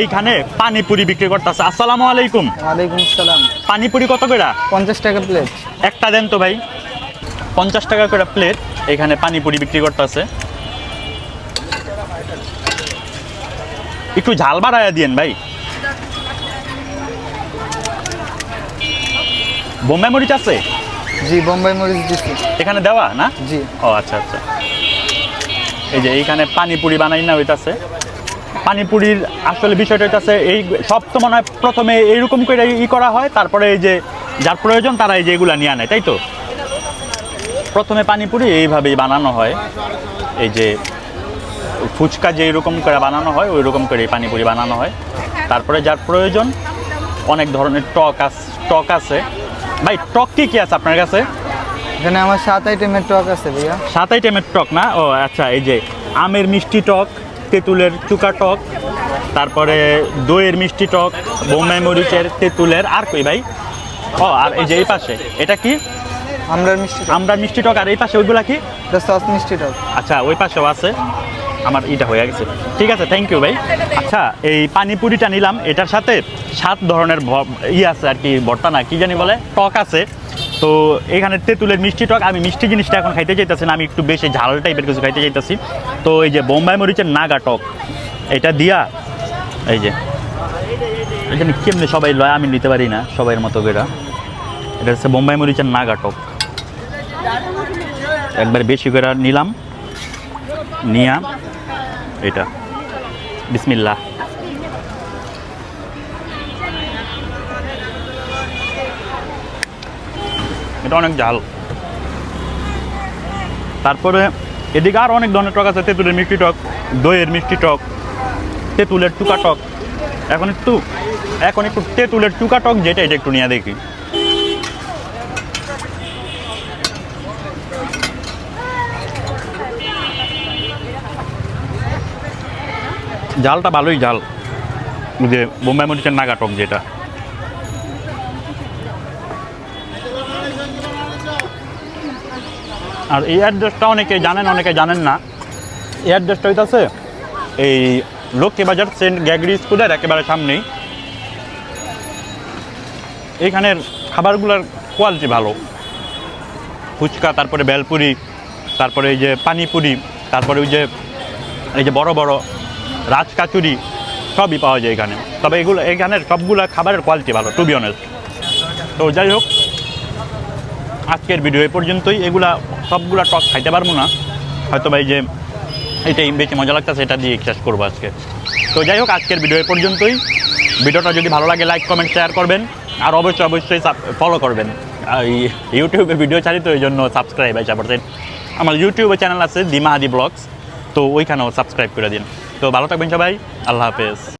এইখানে পানিপুরি বিক্রি করতেছে। আসসালামু আলাইকুম। ওয়ালাইকুম আসসালাম। পানিপুরি কত করে? পঞ্চাশ টাকা প্লেট একটা দেন তো ভাই। পঞ্চাশ টাকা করে প্লেট এখানে পানিপুরি বিক্রি করতেছে। একটু ঝাল বাড়াইয়া দিয়েন ভাই। বোম্বাই মরিচ আছে? জি বোম্বাই মরিচ দিচ্ছি এখানে দেওয়া না? জি। ও আচ্ছা আচ্ছা। এই যে এইখানে পানিপুরি বানাই না হইতাছে। পানিপুরির আসলে বিষয়টা হইতাছে এই সব তো মনে হয় প্রথমে এইরকম করে ই করা হয় তারপরে এই যে যার প্রয়োজন তারা এই যে এগুলা নিয়ে আনে তাই তো? প্রথমে পানিপুরি এইভাবেই বানানো হয়। এই যে ফুচকা যে এরকম করে বানানো হয় ওই রকম করে পানিপুরি বানানো হয়। তারপরে যার প্রয়োজন অনেক ধরনের টক আস টক আছে। ভাই টক কি কি আছে আপনার কাছে? এখানে আমার সাত আইটেমের টক আছে ভাইয়া। সাত আইটেমের টক না? ও আচ্ছা এই যে আমের মিষ্টি টক তেঁতুলের চুকা টক তারপরে দইয়ের মিষ্টি টক বোম্বাই মরিচের তেঁতুলের আর কই ভাই? ও আর এই যে এই পাশে এটা কি? আমরা মিষ্টি আমরা মিষ্টি টক আর এই পাশে ওইগুলা কি? সস মিষ্টি টক। আচ্ছা ওই পাশেও আছে। আমার ইটা হয়ে গেছে। ঠিক আছে থ্যাংক ইউ ভাই। আচ্ছা এই পানিপুরিটা নিলাম। এটার সাথে সাত ধরনের ই আছে আর কি ভর্তা না কি জানি বলে? টক আছে। তো এখানে তেঁতুলের মিষ্টি টক, আমি মিষ্টি জিনিসটা এখন খাইতে চাইতেছি না, আমি একটু বেশি ঝাল টাইপের কিছু খাইতে চাইতেছি তো এই যে বোম্বাই মরিচের নাগা টক, এটা দিয়া, এই যে, এখানে কেমনি সবাই লয় আমি নিতে পারি না, সবাইয়ের মতো করে এটা হচ্ছে বোম্বাই মরিচের নাগা টক। একবার বেশি করে নিলাম, নিয়া, এটা, বিসমিল্লাহ। এটা অনেক ঝাল। তারপরে এদিকে আর অনেক ধরনের টক আছে, তেঁতুলের মিষ্টি টক, দইয়ের মিষ্টি টক, তেঁতুলের টুকা টক। এখন একটু এখন একটু তেঁতুলের টুকা টক যেটা, এটা একটু নিয়ে দেখি। জালটা ভালোই জাল যে বোম্বাই মরিচের নাগাটক যেটা। আর এই অ্যাড্রেসটা অনেকে জানেন অনেকে জানেন না। এই অ্যাড্রেসটা হইতাছে এই লক্ষ্মী বাজার সেন্ট গ্যাগরি স্কুলের একেবারে সামনেই। এইখানের খাবারগুলোর কোয়ালিটি ভালো। ফুচকা, তারপরে বেলপুরি, তারপরে এই যে পানিপুরি, তারপরে ওই যে, এই যে বড় বড় রাজকাচুরি, সবই পাওয়া যায় এখানে। তবে এগুলো এখানের সবগুলো খাবারের কোয়ালিটি ভালো টু বি অনেস্ট তো যাই হোক আজকের ভিডিও এ পর্যন্তই। এগুলা সবগুলা টক খাইতে পারব না। হয়তো ভাই যে এটাই বেশি মজা লাগতেছে, এটা দিয়ে শেষ করব আজকে। তো যাই হোক, আজকের ভিডিও এ পর্যন্তই। ভিডিওটা যদি ভালো লাগে লাইক কমেন্ট শেয়ার করবেন। আর অবশ্যই অবশ্যই ফলো করবেন। ইউটিউবে ভিডিও ছাড়ি তো, এই জন্য সাবস্ক্রাইব আছে আবার আমার ইউটিউবে চ্যানেল আছে দিমাহাদি ব্লগস তো ওইখানেও সাবস্ক্রাইব করে দিন। তো ভালো থাকবেন সবাই। আল্লাহ হাফেজ।